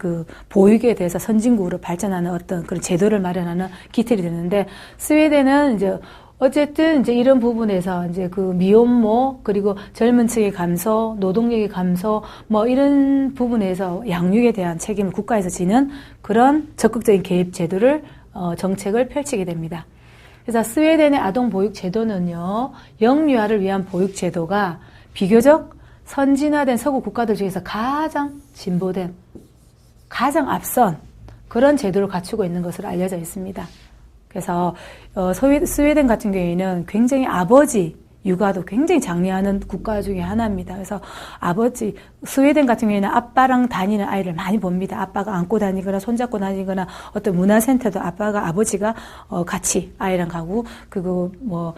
그 보육에 대해서 선진국으로 발전하는 어떤 그런 제도를 마련하는 기틀이 되는데 스웨덴은 이제 어쨌든 이제 이런 부분에서 이제 그 미혼모 그리고 젊은 층의 감소, 노동력의 감소 뭐 이런 부분에서 양육에 대한 책임을 국가에서 지는 그런 적극적인 개입 제도를 어, 정책을 펼치게 됩니다. 그래서 스웨덴의 아동 보육 제도는요 영유아를 위한 보육 제도가 비교적 선진화된 서구 국가들 중에서 가장 진보된 가장 앞선 그런 제도를 갖추고 있는 것으로 알려져 있습니다. 그래서 어, 스웨덴 같은 경우에는 굉장히 아버지 육아도 굉장히 장려하는 국가 중에 하나입니다. 그래서 아버지 스웨덴 같은 경우에는 아빠랑 다니는 아이를 많이 봅니다. 아빠가 안고 다니거나 손잡고 다니거나 어떤 문화센터도 아빠가 아버지가 어, 같이 아이랑 가고 그거 뭐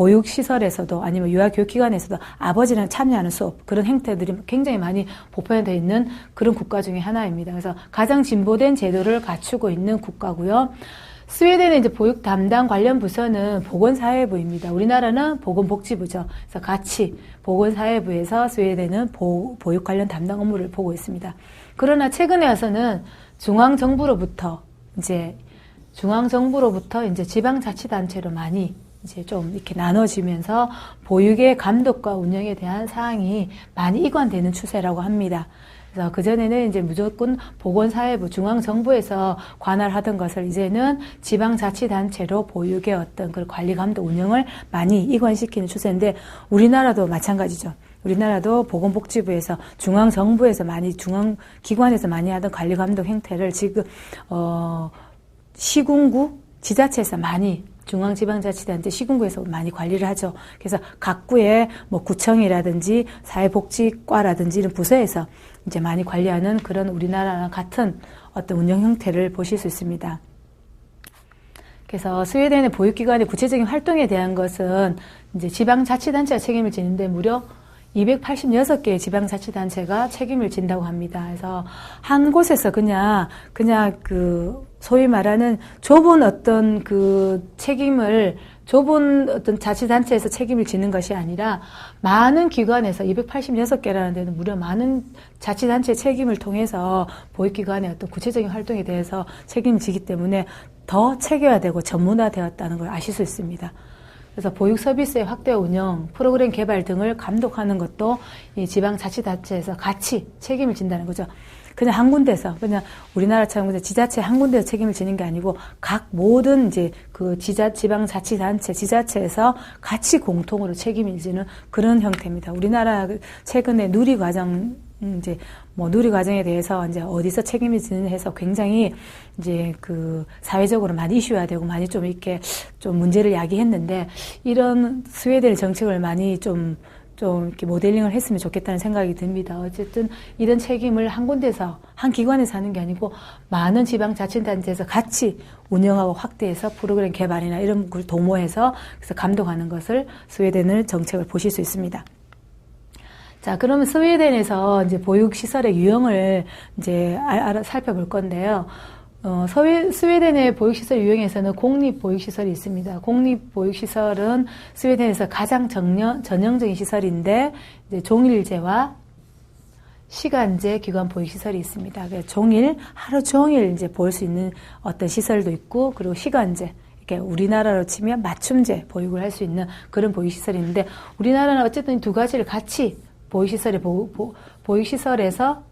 보육 시설에서도 아니면 유아교육기관에서도 아버지랑 참여하는 수업 그런 행태들이 굉장히 많이 보편되어 있는 그런 국가 중에 하나입니다. 그래서 가장 진보된 제도를 갖추고 있는 국가고요. 스웨덴의 이제 보육 담당 관련 부서는 보건사회부입니다. 우리나라는 보건복지부죠. 그래서 같이 보건사회부에서 스웨덴은 보, 보육 관련 담당 업무를 보고 있습니다. 그러나 최근에 와서는 중앙정부로부터 이제 중앙정부로부터 이제 지방자치단체로 많이 이제 좀 이렇게 나눠지면서 보육의 감독과 운영에 대한 사항이 많이 이관되는 추세라고 합니다. 그래서 그전에는 이제 무조건 보건사회부, 중앙정부에서 관할하던 것을 이제는 지방자치단체로 보육의 어떤 그 관리 감독 운영을 많이 이관시키는 추세인데 우리나라도 마찬가지죠. 우리나라도 보건복지부에서 중앙정부에서 많이 중앙기관에서 많이 하던 관리 감독 행태를 지금 어 시군구 지자체에서 많이 중앙지방자치단체 시군구에서 많이 관리를 하죠. 그래서 각 구의 뭐 구청이라든지 사회복지과라든지 이런 부서에서 이제 많이 관리하는 그런 우리나라랑 같은 어떤 운영 형태를 보실 수 있습니다. 그래서 스웨덴의 보육기관의 구체적인 활동에 대한 것은 이제 지방자치단체가 책임을 지는데 무려 286개의 지방자치단체가 책임을 진다고 합니다. 그래서 한 곳에서 그냥, 그냥 그, 소위 말하는 좁은 어떤 그 책임을 좁은 어떤 자치단체에서 책임을 지는 것이 아니라 많은 기관에서 286개라는 데는 무려 많은 자치단체 책임을 통해서 보육기관의 어떤 구체적인 활동에 대해서 책임을 지기 때문에 더 체계화되고 전문화되었다는 걸 아실 수 있습니다. 그래서 보육 서비스의 확대 운영, 프로그램 개발 등을 감독하는 것도 이 지방자치단체에서 같이 책임을 진다는 거죠. 그냥 한 군데서 그냥 우리나라처럼 지자체 한 군데서 책임을 지는 게 아니고 각 모든 이제 그 지자 지방자치단체 지자체에서 같이 공통으로 책임을 지는 그런 형태입니다. 우리나라 최근에 누리 과정 음, 이제 뭐 누리 과정에 대해서 이제 어디서 책임을 지는 해서 굉장히 이제 그 사회적으로 많이 이슈화 되고 많이 좀 이렇게 좀 문제를 야기했는데 이런 스웨덴 정책을 많이 좀 좀 이렇게 모델링을 했으면 좋겠다는 생각이 듭니다. 어쨌든 이런 책임을 한 군데서 한 기관에서 하는 게 아니고 많은 지방자치단체에서 같이 운영하고 확대해서 프로그램 개발이나 이런 걸 도모해서 그래서 감독하는 것을 스웨덴을 정책을 보실 수 있습니다. 자, 그러면 스웨덴에서 이제 보육시설의 유형을 이제 알아, 살펴볼 건데요. 어, 서웨, 스웨덴의 보육시설 유형에서는 공립 보육시설이 있습니다. 공립 보육시설은 스웨덴에서 가장 정년, 전형적인 시설인데, 이제 종일제와 시간제 기관 보육시설이 있습니다. 종일, 하루 종일 이제 볼 수 있는 어떤 시설도 있고, 그리고 시간제. 이렇게 우리나라로 치면 맞춤제 보육을 할 수 있는 그런 보육시설이 있는데, 우리나라는 어쨌든 두 가지를 같이 보육시설에 보, 보, 보육시설에서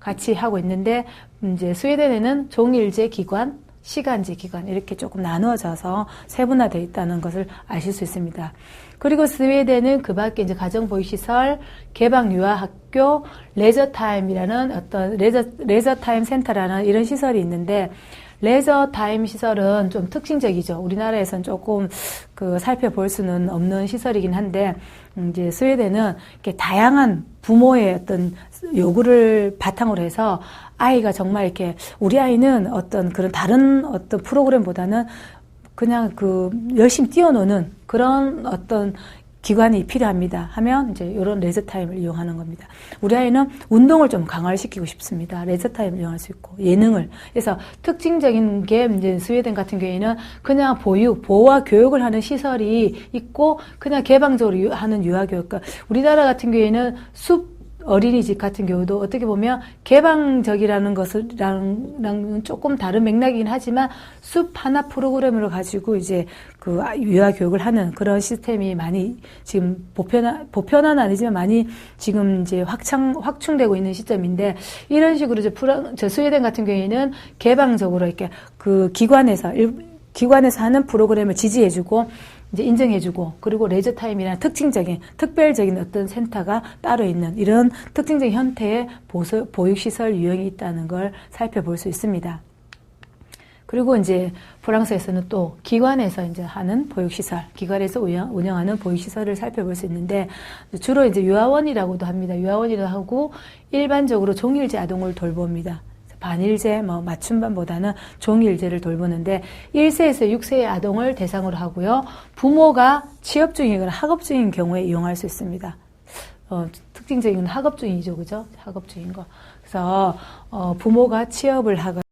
같이 하고 있는데 이제 스웨덴에는 종일제 기관, 시간제 기관 이렇게 조금 나누어져서 세분화되어 있다는 것을 아실 수 있습니다. 그리고 스웨덴은 그 밖에 이제 가정보육시설, 개방유아학교, 레저타임이라는 어떤 레저, 레저타임 센터라는 이런 시설이 있는데 레저 타임 시설은 좀 특징적이죠. 우리나라에선 조금 그 살펴볼 수는 없는 시설이긴 한데 이제 스웨덴은 이렇게 다양한 부모의 어떤 요구를 바탕으로 해서 아이가 정말 이렇게 우리 아이는 어떤 그런 다른 어떤 프로그램보다는 그냥 그 열심히 뛰어노는 그런 어떤 기관이 필요합니다. 하면 이제 이런 레저 타임을 이용하는 겁니다. 우리 아이는 운동을 좀 강화시키고 싶습니다. 레저 타임을 이용할 수 있고 예능을. 그래서 특징적인 게 이제 스웨덴 같은 경우에는 그냥 보육, 보호와 교육을 하는 시설이 있고 그냥 개방적으로 하는 유아 교육. 그러니까 우리나라 같은 경우에는 숲 어린이집 같은 경우도 어떻게 보면 개방적이라는 것을랑 조금 다른 맥락이긴 하지만 숲 하나 프로그램을 가지고 이제 그 유아 교육을 하는 그런 시스템이 많이 지금 보편화 보편화는 아니지만 많이 지금 이제 확창 확충되고 있는 시점인데 이런 식으로 이제 프랑 저 스웨덴 같은 경우에는 개방적으로 이렇게 그 기관에서 일, 기관에서 하는 프로그램을 지지해주고 이제 인정해주고 그리고 레저 타임이라는 특징적인 특별적인 어떤 센터가 따로 있는 이런 특징적인 형태의 보수, 보육시설 유형이 있다는 걸 살펴볼 수 있습니다. 그리고 이제 프랑스에서는 또 기관에서 이제 하는 보육시설, 기관에서 운영, 하는 보육시설을 살펴볼 수 있는데 주로 이제 유아원이라고도 합니다. 유아원이라고 하고 일반적으로 종일제 아동을 돌봅니다. 반일제, 뭐 맞춤반보다는 종일제를 돌보는데 1세에서 6세의 아동을 대상으로 하고요. 부모가 취업 중이거나 학업 중인 경우에 이용할 수 있습니다. 어, 특징적인 건 학업 중이죠, 그죠? 학업 중인 거. 그래서 어, 부모가 취업을 하거나